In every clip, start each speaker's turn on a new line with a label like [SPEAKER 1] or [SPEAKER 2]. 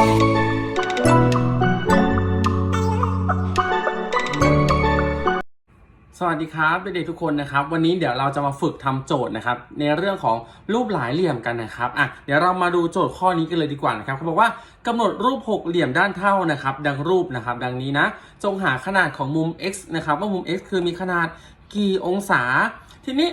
[SPEAKER 1] สวัสดีครับเด็กๆทุกคนนะครับ วันนี้เดี๋ยวเราจะมาฝึกทำโจทย์นะครับ ในเรื่องของรูปหลายเหลี่ยมกันนะครับอะเดี๋ยวเรามาดูโจทย์ข้อนี้กันเลยดีกว่านะครับเขาบอกว่ากำหนดรูปหกเหลี่ยมด้านเท่านะครับ ดังรูปนะครับ ดังนี้นะ จงหาขนาดของมุม x นะครับ ว่ามุม x คือมีขนาดกี่องศา ทีนี้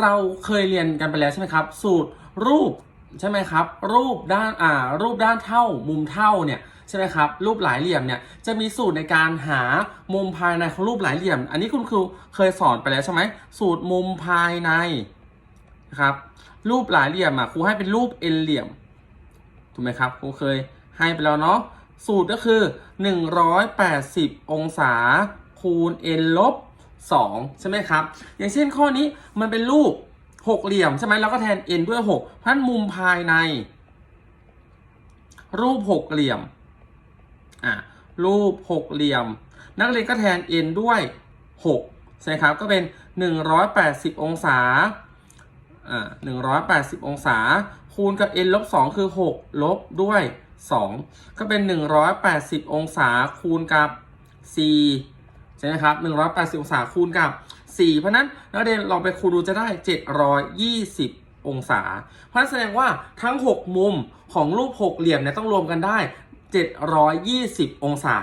[SPEAKER 1] เราเคยเรียนกันไปแล้วใช่ไหมครับ สูตรรูป ใช่ไหมครับ รูปด้านอ่ารูปด้านเท่ามุมเท่าเนี่ยใช่ไหมครับรูปหลายเหลี่ยมเนี่ยจะมีสูตรในการหามุมภายในของรูปหลายเหลี่ยม อันนี้คุณครูเคยสอนไปแล้วใช่ไหมสูตรมุมภายในนะครับรูปหลายเหลี่ยมอะครูให้เป็นรูปเอ็นเหลี่ยมถูกไหมครับครูเคยให้ไปแล้วเนาะสูตรก็คือ 180 องศาคูณ n ลบ2ใช่ไหมครับ อย่างเช่นข้อนี้มันเป็นรูป หกเหลี่ยมใช่ไหมเราก็แทน n ด้วย6เพราะฉะนั้นมุมภายใน รูปหกเหลี่ยมอะรูปหกเหลี่ยม นักเรียนก็แทน n ด้วย6ใช่ไหมครับก็เป็น180องศาอ่า180องศา คูณกับ n ลบ2คือ6ลบด้วย2ก็เป็น180องศาคูณกับ4ใช่ไหมครับ180องศาคูณกับ 4 เพราะนั้นนักเรียนลองไปคูณดูจะได้ 720 องศา เพราะนั้นแสดงว่าทั้ง 6 มุมของรูปหกเหลี่ยมเนี่ยต้องรวมกันได้ 720 องศา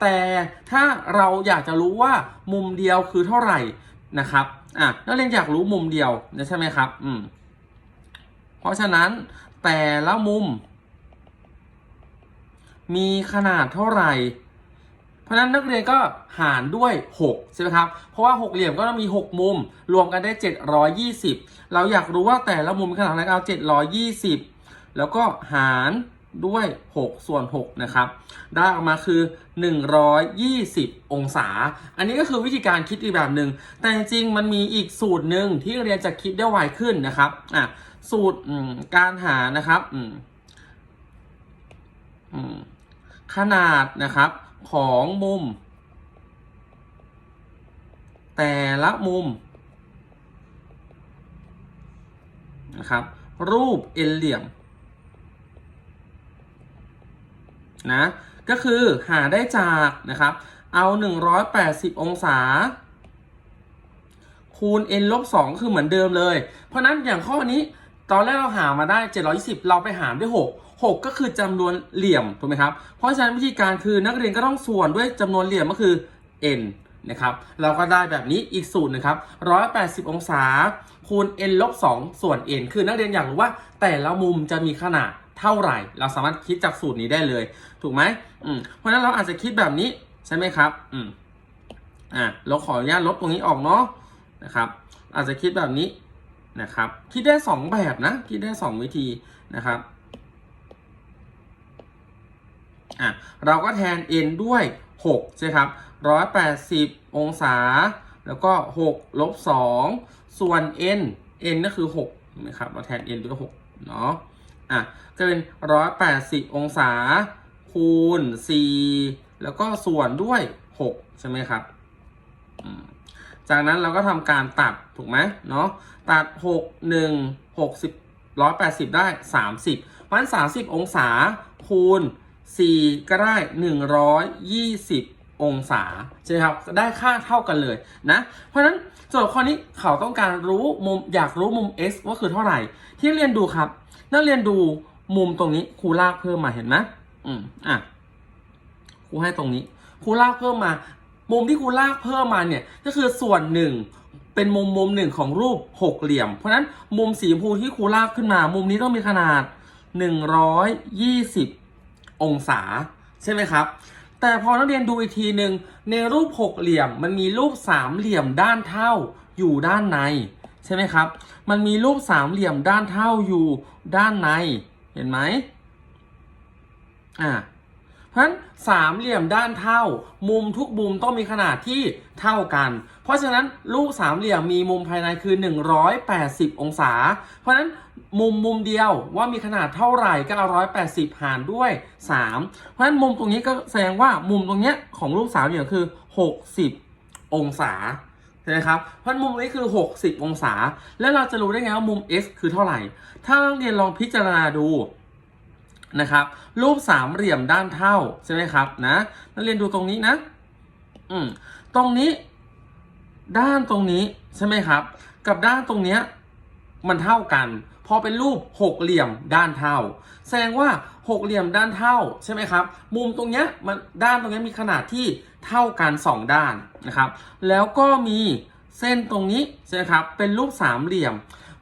[SPEAKER 1] แต่ถ้าเราอยากจะรู้ว่ามุมเดียวคือเท่าไหร่นะครับอะนักเรียนอยากรู้มุมเดียวนะใช่ไหมครับอืมเพราะฉะนั้นแต่ละมุม มีขนาดเท่าไหร่ ราะฉะนั้นนักเรียนก็หารด้วย 6 ใช่ไหมครับ เพราะว่าหกเหลี่ยมก็ต้องมี 6 มุม รวมกันได้ 720 เราอยากรู้ว่าแต่ละมุมมีขนาดอะไรก็เอา 720 แล้วก็หารด้วย 6 ส่วน 6 นะครับ ได้ออกมาคือ 120 องศา อันนี้ก็คือวิธีการคิดอีกแบบหนึ่ง แต่จริงๆ มันมีอีกสูตรหนึ่งที่เรียนจะคิดได้ไวขึ้นนะครับ อะ สูตรการหานะครับขนาดนะครับ ของมุม แต่ละมุมนะครับ รูปเอ็นเหลี่ยมนะก็คือหาได้จากนะครับ เอา 180 องศา คูณ n ลบ2คือเหมือนเดิมเลย เพราะนั้นอย่างข้อนี้ตอนแรกเราหามาได้ 720 เราไปหารด้วย 6 6 ก็คือจำนวนเหลี่ยมถูกไหมครับเพราะฉะนั้นวิธีการคือนักเรียนก็ต้องส่วนด้วยจำนวนเหลี่ยมก็คือ n นะครับเราก็ได้แบบนี้อีกสูตรนะครับ180 องศา คูณ n ลบ2ส่วน n คือนักเรียนอยากรู้ว่าแต่ละมุมจะมีขนาดเท่าไหร่ เราสามารถคิดจากสูตรนี้ได้เลย ถูกไหมอืมเพราะฉะนั้นเราอาจจะคิดแบบนี้ใช่ไหมครับอืมอะเราขออนุญาตลบตรงนี้ออกเนาะนะครับ อาจจะคิดแบบนี้นะครับ คิดได้ 2 แบบนะ คิดได้ 2 วิธีนะครับ อะเราก็แทน n ด้วย6ใช่ครับ180 องศา แล้วก็6ลบ2ส่วน n n ก็คือ6นะครับเราแทน n ด้วย6เนาะอะก็เป็น 180 องศา คูณ 4 แล้วก็ส่วนด้วย 6 ใช่ไหมครับจากนั้นเราก็ทำการตัดถูกไหมเนาะตัด 6 1 60 180 ได้ 30เพราะฉะนั้น30 องศาคูณ 4 ก็ได้ 120 องศาใช่ไหมครับได้ค่าเท่ากันเลยนะ เพราะฉะนั้นโจทย์ข้อนี้เขาต้องการรู้มุมอยากรู้มุม x ว่าคือเท่าไหร่ ที่เรียนดูครับ นักเรียนดูมุมตรงนี้ครูลากเพิ่มมาเห็นไหมอืมอะครูให้ตรงนี้ครูลากเพิ่มมา มุมที่ครูลากเพิ่มมาเนี่ยก็คือส่วนหนึ่งเป็นมุมมุมหนึ่งของรูปหกเหลี่ยม เพราะฉะนั้นมุมสีชมพูที่ครูลากขึ้นมา มุมนี้ต้องมีขนาด 120 องศาใช่ไหมครับ แต่พอนักเรียนดูอีกทีหนึ่งในรูปหกเหลี่ยมมันมีรูปสามเหลี่ยมด้านเท่าอยู่ด้านในใช่ไหมครับ มันมีรูปสามเหลี่ยมด้านเท่าอยู่ด้านในเห็นไหมอ่า เพราะฉะนั้นสามเหลี่ยมด้านเท่า มุมทุกมุมต้องมีขนาดที่เท่ากัน เพราะฉะนั้นรูปสามเหลี่ยมมีมุมภายในคือ 180 องศา เพราะฉะนั้นมุมมุมเดียวว่ามีขนาดเท่าไหร่ก็เอา180 หารด้วย 3 เพราะฉะนั้นมุมตรงนี้ก็แสดงว่ามุมตรงเนี้ยของรูปสามเหลี่ยมคือ 60 องศาใช่ไหมครับ เพราะนั้นมุมนี้คือ 60 องศา แล้วเราจะรู้ได้ไงว่ามุม x คือเท่าไหร่ ถ้านักเรียนลองพิจารณาดู นะครับ รูปสามเหลี่ยมด้านเท่าใช่ไหมครับนะนักเรียนดูตรงนี้นะ อืมตรงนี้ ด้านตรงนี้ใช่ไหมครับ กับด้านตรงเนี้ยมันเท่ากัน พอเป็นรูปหกเหลี่ยมด้านเท่า แสดงว่าหกเหลี่ยมด้านเท่าใช่ไหมครับ มุมตรงเนี้ยมันด้านตรงเนี้ยมีขนาดที่เท่ากันสองด้านนะครับ แล้วก็มีเส้นตรงนี้ใช่ไหมครับ เป็นรูปสามเหลี่ยม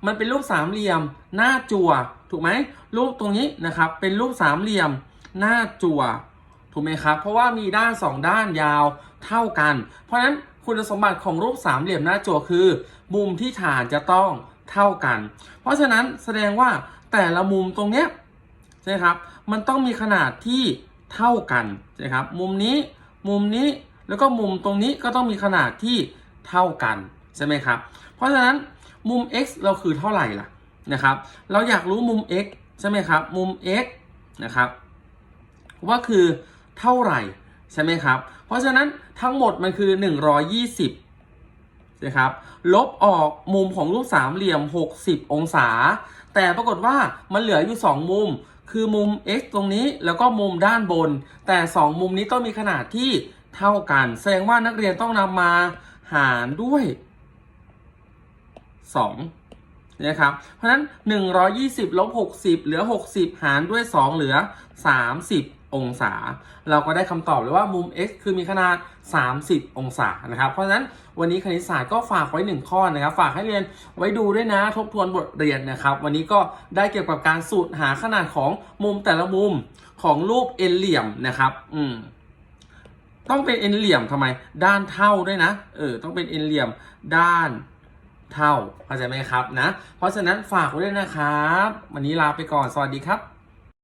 [SPEAKER 1] มันเป็นรูปสามเหลี่ยมหน้าจั่ว ถูกไหมรูปตรงนี้นะครับเป็นรูปสามเหลี่ยมหน้าจั่วถูกไหมครับ เพราะว่ามีด้านสองด้านยาวเท่ากัน เพราะฉะนั้นคุณสมบัติของรูปสามเหลี่ยมหน้าจั่วคือ มุมที่ฐานจะต้องเท่ากัน เพราะฉะนั้นแสดงว่าแต่ละมุมตรงเนี้ยใช่ครับมันต้องมีขนาดที่เท่ากันใช่ครับมุมนี้มุมนี้แล้วก็มุมตรงนี้ก็ต้องมีขนาดที่เท่ากันใช่ไหมครับเพราะฉะนั้นมุม x เราคือเท่าไหร่ล่ะ นะครับ เราอยากรู้มุม x ใช่ไหมครับ มุม x นะครับ ว่าคือเท่าไหร่ใช่ไหมครับ เพราะฉะนั้นทั้งหมดมันคือ 120นะครับ ลบออกมุมของรูปสามเหลี่ยม 60 องศา แต่ปรากฏว่ามันเหลืออยู่ 2 มุม คือมุม x ตรงนี้แล้วก็มุมด้านบน แต่ 2 มุมนี้ต้องมีขนาดที่เท่ากัน แสดงว่านักเรียนต้องนำมาหารด้วย 2 นะครับ เพราะฉะนั้น 120ลบ60 เหลือ 60 หารด้วย 2 เหลือ 30 องศา เราก็ได้คำตอบเลยว่ามุม x คือมีขนาด 30 องศานะครับ เพราะฉะนั้นวันนี้คณิตศาสตร์ก็ฝากไว้ 1 ข้อนะครับ ฝากให้เรียนไว้ดูด้วยนะ ทบทวนบทเรียนนะครับ วันนี้ก็ได้เกี่ยวกับการสูตรหาขนาดของมุมแต่ละมุมของรูปเอ็นเหลี่ยมนะครับ อืมต้องเป็นเอ็นเหลี่ยมทำไม ด้านเท่าด้วยนะ เออ ต้องเป็นเอ็นเหลี่ยมด้าน เท่าเข้าใจไหมครับนะ เพราะฉะนั้นฝากไว้ด้วยนะครับ วันนี้ลาไปก่อน สวัสดีครับ